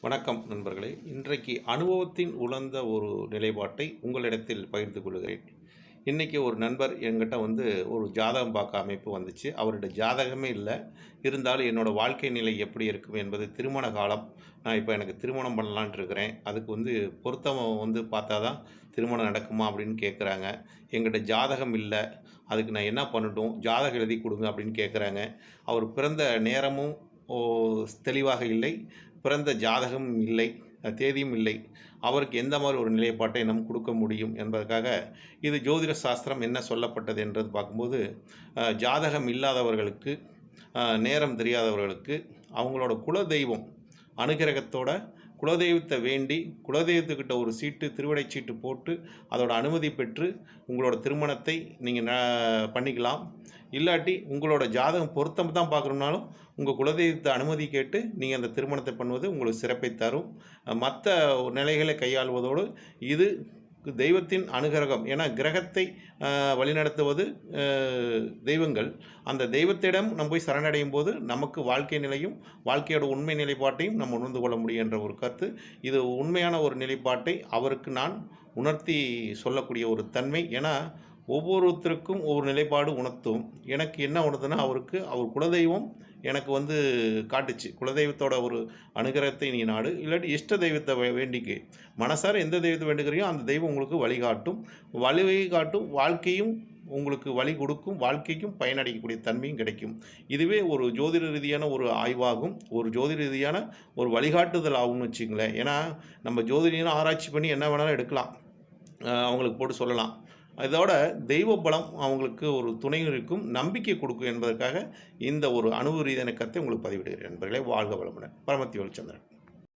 வணக்கம் நண்பர்களே. இன்றைக்கு அனுபவத்தின் உழந்த ஒரு நிலைப்பாட்டை உங்களிடத்தில் பகிர்ந்து கொள்கிறேன். இன்றைக்கி ஒரு நண்பர் என்கிட்ட வந்து ஒரு ஜாதகம் பார்க்க அமைப்பு வந்துச்சு. அவருடைய ஜாதகமே இல்லை. இருந்தாலும் என்னோடய வாழ்க்கை நிலை எப்படி இருக்கும் என்பது திருமண காலம். நான் இப்போ எனக்கு திருமணம் பண்ணலான்ட்டு இருக்கிறேன். அதுக்கு வந்து பொருத்தம் வந்து பார்த்தா தான் திருமணம் நடக்குமா அப்படின்னு கேட்குறாங்க. எங்கிட்ட ஜாதகம் இல்லை. அதுக்கு நான் என்ன பண்ணட்டும்? ஜாதகம் எழுதி கொடுங்க அப்படின்னு கேட்குறாங்க. அவர் பிறந்த நேரமும் ஓ தெளிவாக இல்லை. பிறந்த ஜாதகம் இல்லை தேதியும் இல்லை. அவருக்கு எந்த மாதிரி ஒரு நிலைப்பாட்டை நம் கொடுக்க முடியும் என்பதற்காக இது ஜோதிட சாஸ்திரம் என்ன சொல்லப்பட்டது என்றது பார்க்கும்போது ஜாதகம் இல்லாதவர்களுக்கு நேரம் தெரியாதவர்களுக்கு அவங்களோட குலதெய்வம் அனுகிரகத்தோட குலதெய்வத்தை வேண்டி குலதெய்வத்துக்கிட்ட ஒரு சீட்டு திருவிடை சீட்டு போட்டு அதோட அனுமதி பெற்று உங்களோட திருமணத்தை நீங்கள் பண்ணிக்கலாம். இல்லாட்டி உங்களோட ஜாதகம் பொருத்தம் தான் பார்க்கணுன்னாலும் உங்கள் குலதெய்வத்தை அனுமதி கேட்டு நீங்கள் அந்த திருமணத்தை பண்ணுவது உங்களுக்கு சிறப்பை தரும். மற்ற நிலைகளை கையாள்வதோடு இது தெய்வத்தின் அனுகிரகம். ஏன்னா கிரகத்தை வழிநடத்துவது தெய்வங்கள். அந்த தெய்வத்திடம் நம்ம போய் சரணடையும் போது நமக்கு வாழ்க்கை நிலையும் வாழ்க்கையோட உண்மை நிலைப்பாட்டையும் நம்ம உணர்ந்து கொள்ள முடியும் என்ற ஒரு கருத்து. இது உண்மையான ஒரு நிலைப்பாட்டை அவருக்கு நான் உணர்த்தி சொல்லக்கூடிய ஒரு தன்மை. ஏன்னா ஒவ்வொருத்தருக்கும் ஒவ்வொரு நிலைப்பாடு உணர்த்தும். எனக்கு என்ன உணர்த்துனா அவருக்கு அவர் குலதெய்வம் எனக்கு வந்து காட்டுச்சு. குலதெய்வத்தோட ஒரு அனுகிரகத்தை நீ நாடு. இல்லாட்டி இஷ்ட தெய்வத்தை வே- வேண்டிக்கு. மனசார எந்த தெய்வத்தை வேண்டுகிறியோ அந்த தெய்வம் உங்களுக்கு வழிகாட்டும் வழிகாட்டும் வாழ்க்கையும் உங்களுக்கு வழி கொடுக்கும். வாழ்க்கைக்கும் பயனடையக்கூடிய தன்மையும் கிடைக்கும். இதுவே ஒரு ஜோதிட ரீதியான ஒரு ஆய்வாகும். ஒரு ஜோதிட ரீதியான ஒரு வழிகாட்டுதல் ஆகும்னு வச்சுங்களேன் ஏன்னா நம்ம ஜோதிடம் ஆராய்ச்சி பண்ணி என்ன வேணாலும் எடுக்கலாம். அவங்களுக்கு போட்டு சொல்லலாம். இதோட தெய்வ பலம் அவங்களுக்கு ஒரு துணை இருக்கும் நம்பிக்கை கொடுக்கும் என்பதற்காக இந்த ஒரு அனுபவ ரீதியான கருத்தை உங்களுக்கு பதிவிடுகிறேன். நண்பர்களே வாழ்க வளமுடன். பரமத்தி ஒளிச்சந்திரன்